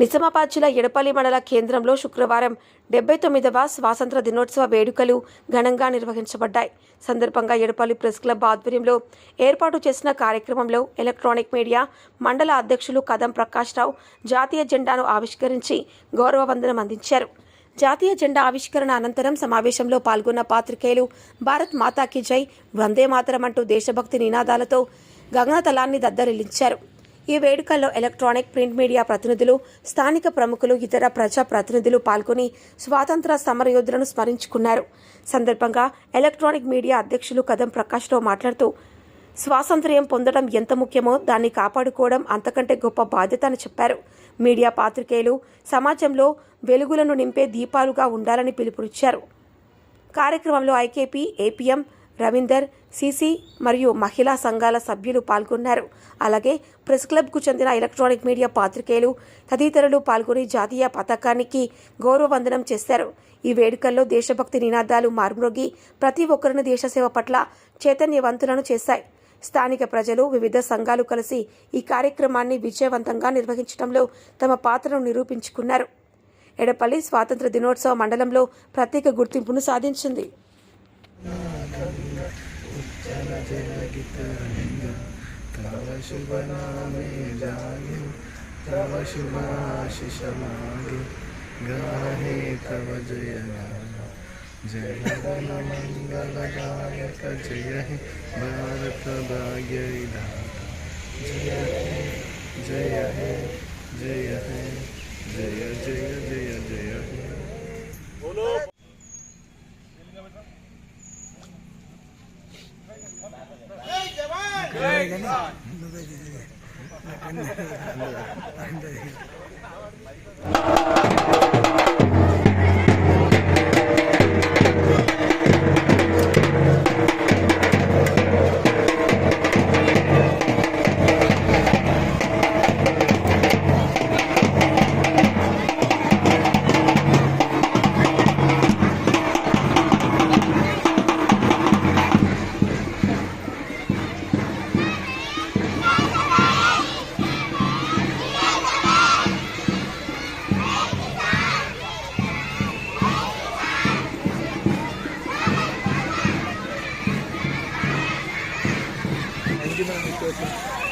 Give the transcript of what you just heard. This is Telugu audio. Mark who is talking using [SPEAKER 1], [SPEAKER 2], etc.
[SPEAKER 1] నిజామాబాద్ జిల్లా ఎడపల్లి మండల కేంద్రంలో శుక్రవారం డెబ్బై తొమ్మిదవ స్వాతంత్ర దినోత్సవ వేడుకలు ఘనంగా నిర్వహించబడ్డాయి. సందర్భంగా ఎడపల్లి ప్రెస్ క్లబ్ ఆధ్వర్యంలో ఏర్పాటు చేసిన కార్యక్రమంలో ఎలక్ట్రానిక్ మీడియా మండల అధ్యక్షులు కదం ప్రకాష్ రావు జాతీయ జెండాను ఆవిష్కరించి గౌరవ వందనం అందించారు. జాతీయ జెండా ఆవిష్కరణ అనంతరం సమావేశంలో పాల్గొన్న పాత్రికేయులు భారత్ మాతాకి జై వందే మాతరం అంటూ దేశభక్తి నినాదాలతో గగనతలాన్ని దద్దరిల్లించారు. ఈ వేడుకల్లో ఎలక్ట్రానిక్ ప్రింట్ మీడియా ప్రతినిధులు స్థానిక ప్రముఖులు ఇతర ప్రజా ప్రతినిధులు పాల్గొని స్వాతంత్ర సమరయోధులను స్మరించుకున్నారు. సందర్భంగా ఎలక్ట్రానిక్ మీడియా అధ్యక్షులు కదం ప్రకాష్రావు మాట్లాడుతూ స్వాతంత్ర్యం పొందడం ఎంత ముఖ్యమో దాన్ని కాపాడుకోవడం అంతకంటే గొప్ప బాధ్యత అని చెప్పారు. మీడియా పాత్రికేయులు సమాజంలో వెలుగులను నింపే దీపాలుగా ఉండాలని పిలుపునిచ్చారు. కార్యక్రమంలో ఐకేపీ ఏపీఎం రవీందర్ సిసి మరియు మహిళా సంఘాల సభ్యులు పాల్గొన్నారు. అలాగే ప్రెస్ క్లబ్కు చెందిన ఎలక్ట్రానిక్ మీడియా పాత్రికేయులు తదితరులు పాల్గొని జాతీయ పతాకానికి గౌరవవందనం చేశారు. ఈ వేడుకల్లో దేశభక్తి నినాదాలు మార్మ్రోగి ప్రతి ఒక్కరిని దేశసేవ పట్ల చైతన్యవంతులను చేశాయి. స్థానిక ప్రజలు వివిధ సంఘాలు కలిసి ఈ కార్యక్రమాన్ని విజయవంతంగా నిర్వహించడంలో తమ పాత్రను నిరూపించుకున్నారు. ఎడపల్లి స్వాతంత్ర దినోత్సవ మండలంలో ప్రత్యేక గుర్తింపును సాధించింది.
[SPEAKER 2] तव शुभ नामे जागे तव शुभाशिष मागे गाहे तव जय जय गण मंगलदायक जय हे भारत भाग्य जय हे जय हे जय हे जय जय जय கண்ணு dinâmico aqui.